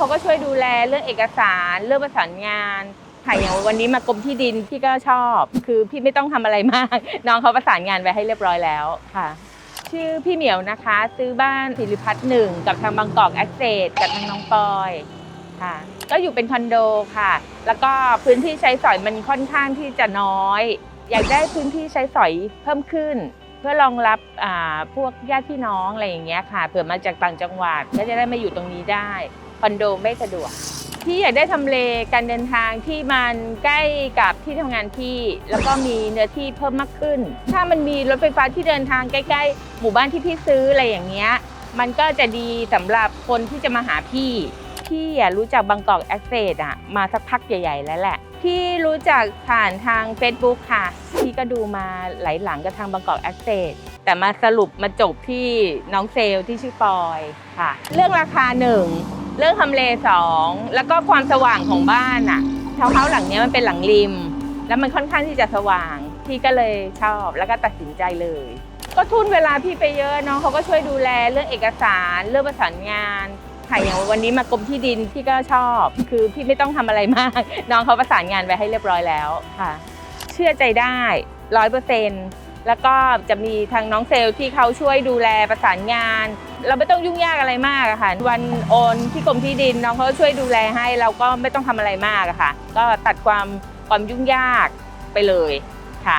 เขาก็ช่วยดูแลเรื่องเอกสารเรื่องประสานงานค่ะอย่างวันนี้มากรมที่ดินพี่ก็ชอบ คือพี่ไม่ต้องทำอะไรมาก น้องเขาประสานงานไว้ให้เรียบร้อยแล้วค่ะ ชื่อพี่เหมียวนะคะ ซื้อบ้านศิริพัฒน์หนึ่งกับทางบางกอกแอคเซสกับทางน้องปอยค่ะ ก็อยู่เป็นคอนโดค่ะ แล้วก็พื้นที่ใช้สอยมันค่อนข้างที่จะน้อย อยากได้พื้นที่ใช้สอยเพิ่มขึ้น เพื่อรองรับพวกญาติพี่น้องอะไรอย่างเงี้ยค่ะเผื่อมาจากต่างจังหวัดก็จะได้มาอยู่ตรงนี้ได้คอนโดไม่สะดวกพี่อยากได้ทำเลการเดินทางที่มันใกล้กับที่ทำงานพี่ แล้วก็มีเนื้อที่เพิ่มมากขึ้น ถ้ามันมีรถไฟฟ้าที่เดินทางใกล้ๆ หมู่บ้านที่พี่ซื้ออะไรอย่างเงี้ยมันก็จะดีสำหรับคนที่จะมาหาพี่ พี่อะรู้จักบางกอกแอคเซสอะมาสักพักใหญ่ ๆ แล้วแหละ พี่รู้จักผ่านทาง Facebook ค่ะ พี่ก็ดูมาหลายหลังกับทางบางกอกแอคเซสแต่มาสรุปมาจบที่น้องเซลล์ที่ชื่อปอยค่ะ เรื่องราคาหนึ่งเรื่องทำเลสองแล้วก็ความสว่างของบ้านอะเทาวน์เฮาหลังนี้มันเป็นหลังริม แล้วมันค่อนข้างที่จะสว่าง พี่ก็เลยชอบแล้วก็ตัดสินใจเลยก็ทุ่นเวลาพี่ไปเยอะเน้องเขาก็ช่วยดูแลเรื่องเอกสาร เรื่องประสานงาน ค่ะอย่างวันนี้มากรมที่ดินพี่ก็ชอบ คือพี่ไม่ต้องทำอะไรมาก น้องเขาประสานงานไว้ให้เรียบร้อยแล้วค่ะ เชื่อใจได้ร้อยเปอร์เซ็นต์แล้วก็จะมีทางน้องเซลล์ที่เขาช่วยดูแลประสานงาน เราไม่ต้องยุ่งยากอะไรมากค่ะ วันโอนที่กรมที่ดินน้องเขาช่วยดูแลให้ เราก็ไม่ต้องทำอะไรมากค่ะ ก็ตัดความความยุ่งยากไปเลยค่ะ